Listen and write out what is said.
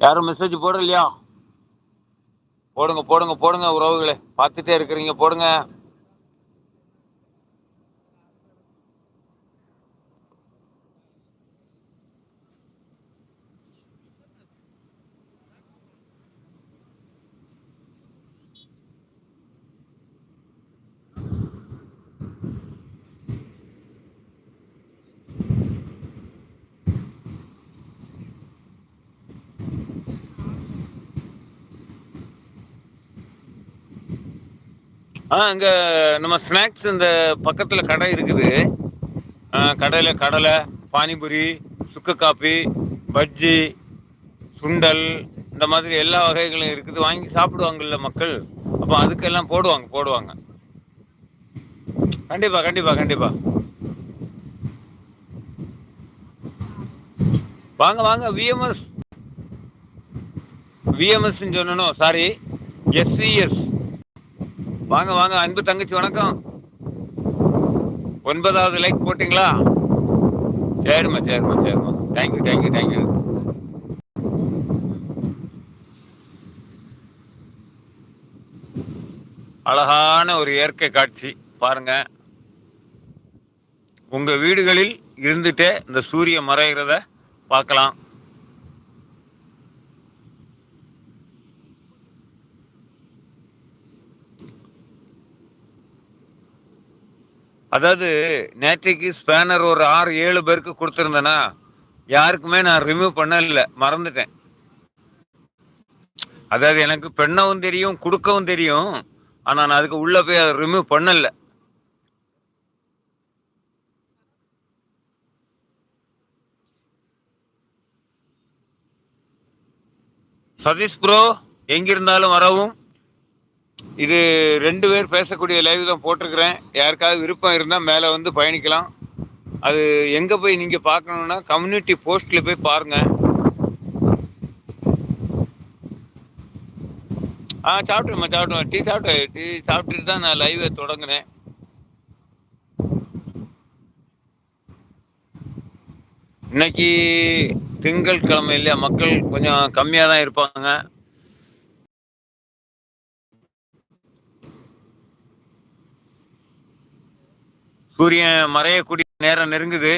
யாரும் மெசேஜ் போடலையா? போடுங்க போடுங்க போடுங்க உறவுகளே. பார்த்துட்டே இருக்கிறீங்க போடுங்க. ஆ அங்கே நம்ம ஸ்நாக்ஸ் இந்த பக்கத்தில் கடை இருக்குது. கடையில் கடலை பானிபூரி சுக்கு காப்பி பஜ்ஜி சுண்டல் இந்த மாதிரி எல்லா வகைகளும் இருக்குது. வாங்கி சாப்பிடுவாங்கல்ல மக்கள். அப்போ அதுக்கெல்லாம் போடுவாங்க போடுவாங்க. கண்டிப்பாக கண்டிப்பாக கண்டிப்பாக வாங்க வாங்க விஎம்எஸ் விஎம்எஸ்ன்னு சொல்லணும் சாரி எஸ்விஎஸ் வாங்க வாங்க அன்பு தங்கச்சி வணக்கம். ஒன்பதாவது லைக் போட்டிங்களா? சரிம்மா சரிம்மா சரிம்மா. தேங்க்யூ தேங்க்யூ தேங்க்யூ அழகான ஒரு இயற்கை காட்சி பாருங்க. உங்க வீடுகளில் இருந்துட்டே இந்த சூரிய மறைகிறத பார்க்கலாம். அதாவது நேற்றைக்கு ஸ்பேனர் ஒரு ஆறு ஏழு பேருக்கு கொடுத்துருந்தேன்னா யாருக்குமே நான் ரிமூவ் பண்ணல மறந்துட்டேன். அதாவது எனக்கு பெண்ணவும் தெரியும் கொடுக்கவும் தெரியும் ஆனால் நான் அதுக்கு உள்ளே போய் அதை ரிமூவ் பண்ணல. சதீஷ் ப்ரோ எங்கிருந்தாலும் வரவும். இது ரெண்டு பேர் பேசக்கூடிய லைவ் தான் போட்டிருக்கிறேன். யாருக்காவது விருப்பம் இருந்தால் மேலே வந்து பயணிக்கலாம். அது எங்கே போய் நீங்கள் பார்க்கணுன்னா கம்யூனிட்டி போஸ்ட்டில் போய் பாருங்கள் ஆ சாப்பிட்டுருமா சாப்பிடுவேன் டீ சாப்பிட்டு டீ சாப்பிட்டுட்டு தான் நான் லைவை தொடங்கினேன். இன்னைக்கு திங்கள் கிழமை இல்லையா? மக்கள் கொஞ்சம் கம்மியாக தான் இருப்பாங்க. சூரியன் மறையக்கூடிய நேரம் நெருங்குது.